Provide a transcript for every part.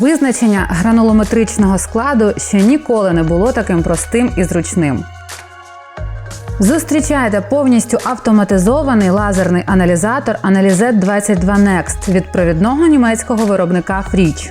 Визначення гранулометричного складу ще ніколи не було таким простим і зручним. Зустрічайте повністю автоматизований лазерний аналізатор Analyzet 22 Next від провідного німецького виробника Frisch.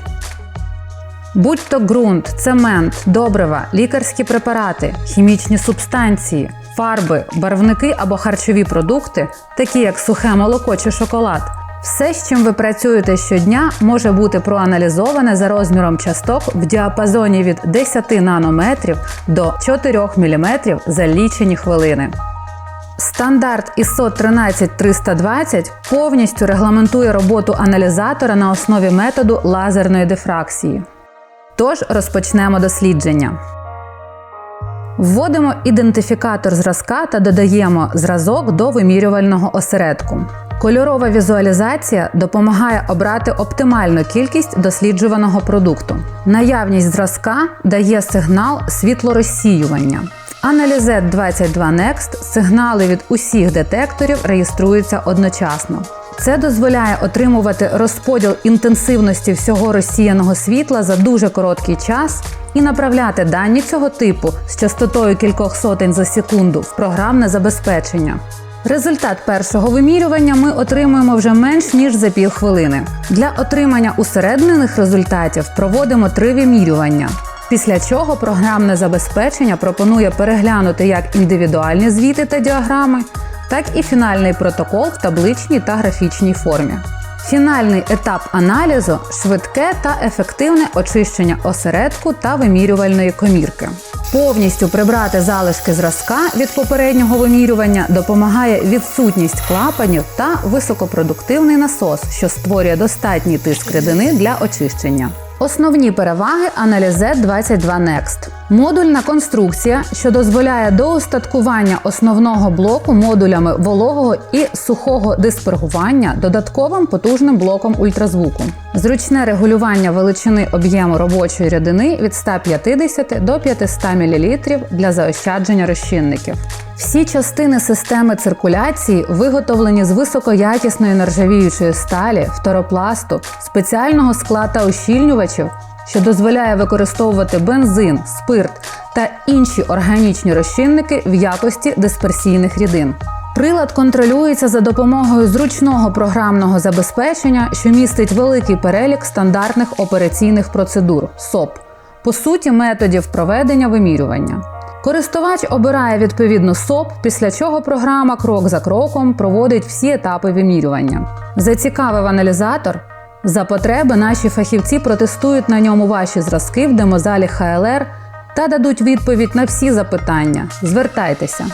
Будь-то ґрунт, цемент, добрива, лікарські препарати, хімічні субстанції, фарби, барвники або харчові продукти, такі як сухе молоко чи шоколад. Все, з чим ви працюєте щодня, може бути проаналізоване за розміром часток в діапазоні від 10 нанометрів до 4 мм за лічені хвилини. Стандарт ISO 13320 повністю регламентує роботу аналізатора на основі методу лазерної дифракції. Тож розпочнемо дослідження. Вводимо ідентифікатор зразка та додаємо зразок до вимірювального осередку. Кольорова візуалізація допомагає обрати оптимальну кількість досліджуваного продукту. Наявність зразка дає сигнал світлорозсіювання. Analyzet 22 Next сигнали від усіх детекторів реєструються одночасно. Це дозволяє отримувати розподіл інтенсивності всього розсіяного світла за дуже короткий час і направляти дані цього типу з частотою кількох сотень за секунду в програмне забезпечення. Результат першого вимірювання ми отримуємо вже менш ніж за півхвилини. Для отримання усереднених результатів проводимо три вимірювання. Після чого програмне забезпечення пропонує переглянути як індивідуальні звіти та діаграми, так і фінальний протокол в табличній та графічній формі. Фінальний етап аналізу швидке та ефективне очищення осередку та вимірювальної комірки. Повністю прибрати залишки зразка від попереднього вимірювання допомагає відсутність клапанів та високопродуктивний насос, що створює достатній тиск рідини для очищення. Основні переваги Analyzet 22 Next. Модульна конструкція, що дозволяє доустаткування основного блоку модулями вологого і сухого диспергування додатковим потужним блоком ультразвуку. Зручне регулювання величини об'єму робочої рідини від 150 до 500 мл для заощадження розчинників. Всі частини системи циркуляції виготовлені з високоякісної нержавіючої сталі, фторопласту, спеціального скла та ущільнювачів, що дозволяє використовувати бензин, спирт та інші органічні розчинники в якості дисперсійних рідин. Прилад контролюється за допомогою зручного програмного забезпечення, що містить великий перелік стандартних операційних процедур СОП, по суті, методів проведення вимірювання. Користувач обирає відповідну СОП, після чого програма крок за кроком проводить всі етапи вимірювання. Зацікавив аналізатор. За потреби наші фахівці протестують на ньому ваші зразки в демозалі ХЛР та дадуть відповідь на всі запитання. Звертайтеся.